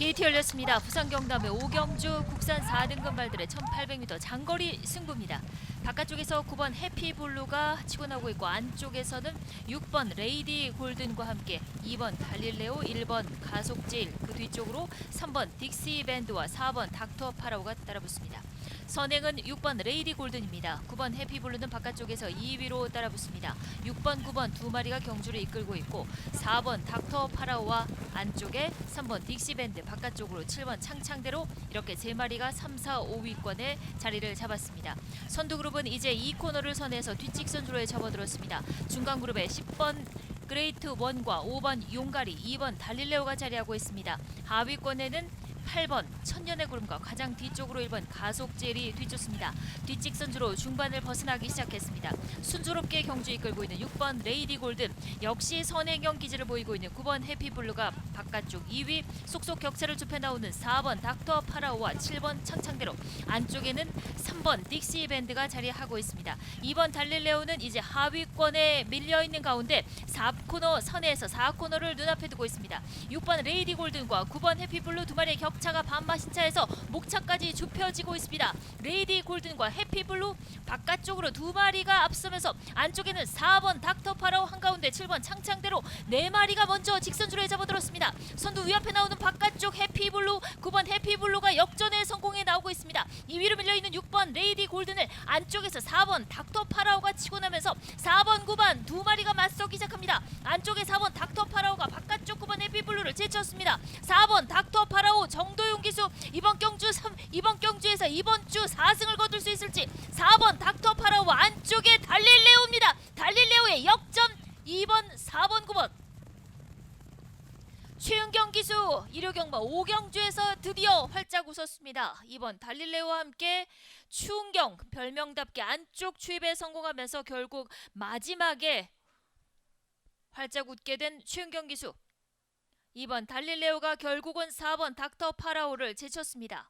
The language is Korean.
게이트 열렸습니다. 부산 경남의 오경주 국산 4등급 말들의 1800m 장거리 승부입니다. 바깥쪽에서 9번 해피블루가 치고 나오고 있고 안쪽에서는 6번 레이디 골든과 함께 2번 갈릴레오, 1번 가속제일 그 뒤쪽으로 3번 딕시 밴드와 4번 닥터 파라오가 따라붙습니다. 선행은 6번 레이디 골든입니다. 9번 해피블루는 바깥쪽에서 2위로 따라붙습니다. 6번, 9번 두 마리가 경주를 이끌고 있고 4번 닥터 파라오와 안쪽에 3번 딕시밴드 바깥쪽으로 7번 창창대로 이렇게 세 마리가 3, 4, 5위권에 자리를 잡았습니다. 선두 그룹은 이제 2코너를 선에서 뒷직선 주로에 접어들었습니다. 중간 그룹에 10번 그레이트 1과 5번 용가리, 2번 달릴레오가 자리하고 있습니다. 하위권에는 8번 천년의 구름과 가장 뒤쪽으로 1번 가속젤이 뒤쫓습니다. 뒷직선주로 중반을 벗어나기 시작했습니다. 순조롭게 경주 이끌고 있는 6번 레이디 골든 역시 선행형 기질을 보이고 있는 9번 해피블루가 바깥쪽 2위 속속 격차를 좁혀 나오는 4번 닥터 파라오와 7번 창창대로 안쪽에는 3번 딕시 밴드가 자리하고 있습니다. 2번 달릴레오는 이제 하위권에 밀려 있는 가운데 4코너 선에서 4코너를 눈앞에 두고 있습니다. 6번 레이디 골든과 9번 해피블루 두 마리의 격 차가 반마신 차에서 목차까지 좁혀지고 있습니다. 레이디 골든과 해피블루 바깥쪽으로 두 마리가 앞서면서 안쪽에는 4번 닥터 파라오 한가운데 7번 창창대로 네 마리가 먼저 직선주로에 접어들었습니다. 선두 위앞에 나오는 바깥쪽 해피블루 9번 해피블루가 역전에 성공해 나오고 있습니다. 2위로 밀려있는 6번 레이디 골든을 안쪽에서 4번 닥터 파라오가 치고 나면서 4번 9번 두 마리가 맞서기 시작합니다. 안쪽에 4번 닥터 파라오가 바깥쪽 9번 해피블루를 제쳤습니다. 4번 닥터 파라오 정도용 기수 이번 경주 3, 이번 경주에서 이번 주 4승을 거둘 수 있을지 4번 닥터 파라오와 안쪽에 달릴레오입니다. 달릴레오의 역전 2번 4번 9번 최은경 기수 일요경마 오경주에서 드디어 활짝 웃었습니다. 이번 달릴레오와 함께 추은경 별명답게 안쪽 추입에 성공하면서 결국 마지막에 활짝 웃게 된 최은경 기수. 이번 달릴레오가 결국은 4번 닥터 파라오를 제쳤습니다.